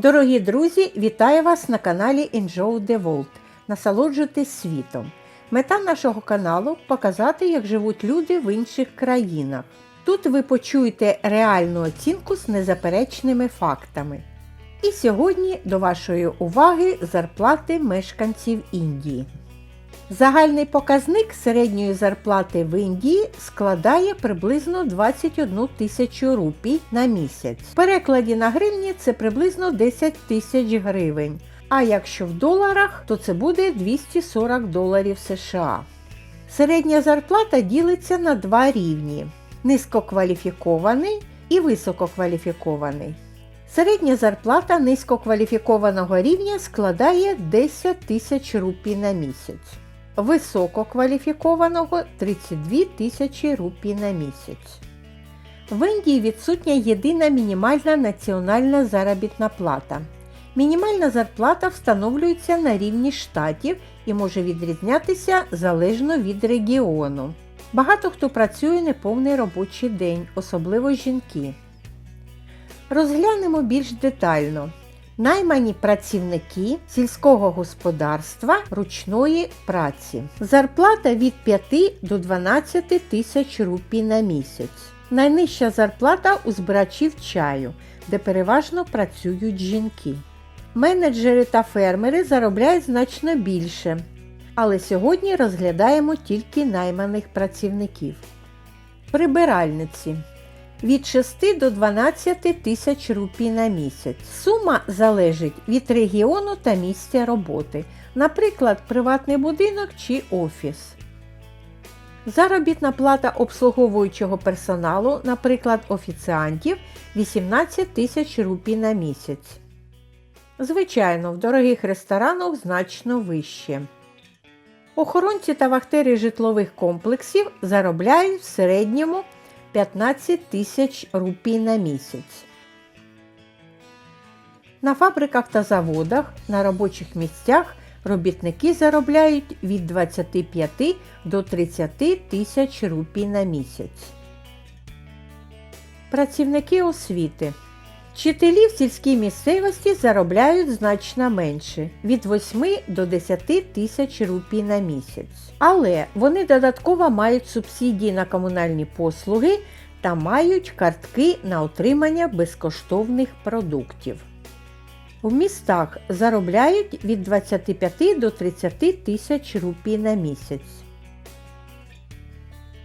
Дорогі друзі, вітаю вас на каналі Enjoy the World. Насолоджуйтесь світом. Мета нашого каналу показати, як живуть люди в інших країнах. Тут ви почуєте реальну оцінку з незаперечними фактами. І сьогодні до вашої уваги зарплати мешканців Індії. Загальний показник середньої зарплати в Індії складає приблизно 21 тисячу рупій на місяць. В перекладі на гривні це приблизно 10 тисяч гривень. А якщо в доларах, то це буде 240 доларів США. Середня зарплата ділиться на два рівні: низькокваліфікований і висококваліфікований. Середня зарплата низькокваліфікованого рівня складає 10 тисяч рупій на місяць висококваліфікованого 32 тисячі рупій на місяць. В Індії відсутня єдина мінімальна національна заробітна плата. Мінімальна зарплата встановлюється на рівні штатів і може відрізнятися залежно від регіону. Багато хто працює неповний робочий день, особливо жінки. Розглянемо більш детально. Наймані працівники сільського господарства ручної праці. Зарплата від 5 до 12 тисяч рупій на місяць. Найнижча зарплата у збирачів чаю, де переважно працюють жінки. Менеджери та фермери заробляють значно більше. Але сьогодні розглядаємо тільки найманих працівників. Прибиральниці від 6 до 12 тисяч рупій на місяць. Сума залежить від регіону та місця роботи, наприклад, приватний будинок чи офіс. Заробітна плата обслуговуючого персоналу, наприклад, офіціантів 18 тисяч рупій на місяць. Звичайно, в дорогих ресторанах значно вище. Охоронці та вахтери житлових комплексів заробляють в середньому 15 тисяч рупій на місяць. На фабриках та заводах на робочих місцях робітники заробляють від 25 до 30 тисяч рупій на місяць. Працівники освіти. Вчителі в сільській місцевості заробляють значно менше від 8 до 10 тисяч рупій на місяць. Але вони додатково мають субсидії на комунальні послуги та мають картки на отримання безкоштовних продуктів. В містах заробляють від 25 до 30 тисяч рупій на місяць.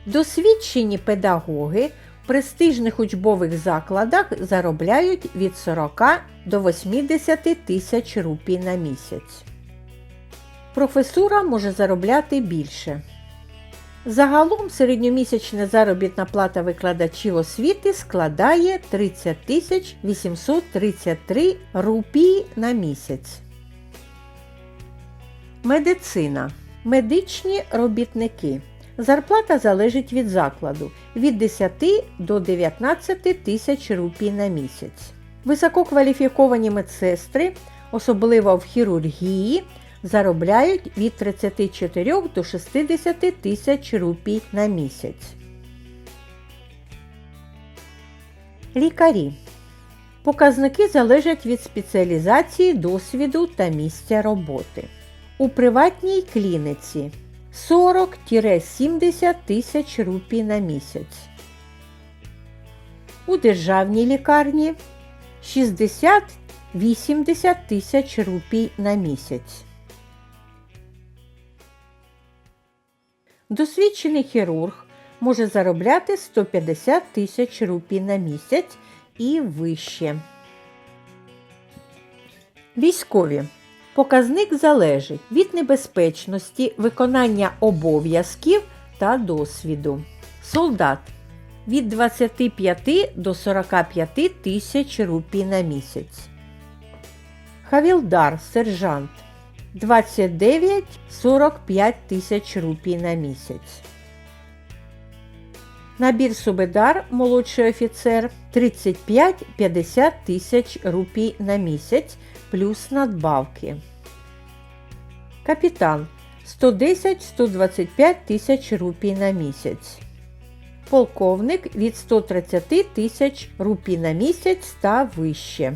Досвідчені педагоги престижних учбових закладах заробляють від 40 до 80 тисяч рупій на місяць. Професура може заробляти більше. Загалом середньомісячна заробітна плата викладачів освіти складає 30 тисяч 833 рупії на місяць. Медицина. Медичні робітники. Зарплата залежить від закладу від 10 до 19 тисяч рупій на місяць. Висококваліфіковані медсестри, особливо в хірургії, заробляють від 34 до 60 тисяч рупій на місяць. Лікарі. Показники залежать від спеціалізації, досвіду та місця роботи. У приватній клініці 40-70 тисяч рупій на місяць. У державній лікарні 60-80 тисяч рупій на місяць. Досвідчений хірург може заробляти 150 тисяч рупій на місяць і вище. Військові. Показник залежить від небезпечності, виконання обов'язків та досвіду. Солдат від 25 до 45 тисяч рупій на місяць. Хавілдар сержант 29-45 тисяч рупій на місяць. Набір Субедар молодший офіцер 35-50 тисяч рупій на місяць плюс надбавки. Капітан 110-125 тисяч рупій на місяць. Полковник від 130 тисяч рупій на місяць та вище.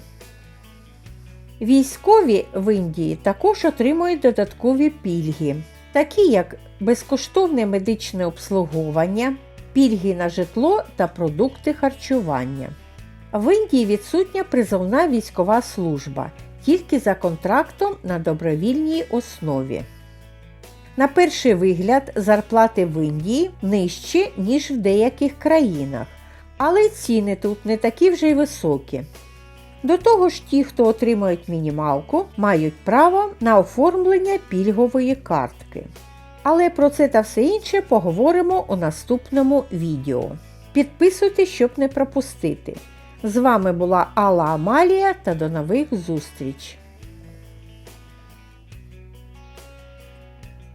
Військові в Індії також отримують додаткові пільги, такі як безкоштовне медичне обслуговування, пільги на житло та продукти харчування. В Індії відсутня призовна військова служба тільки за контрактом на добровільній основі. На перший вигляд, зарплати в Індії нижчі, ніж в деяких країнах, але ціни тут не такі вже й високі. До того ж, ті, хто отримують мінімалку, мають право на оформлення пільгової картки. Але про це та все інше поговоримо у наступному відео. Підписуйтесь, щоб не пропустити. З вами була Алла Амалія та до нових зустріч!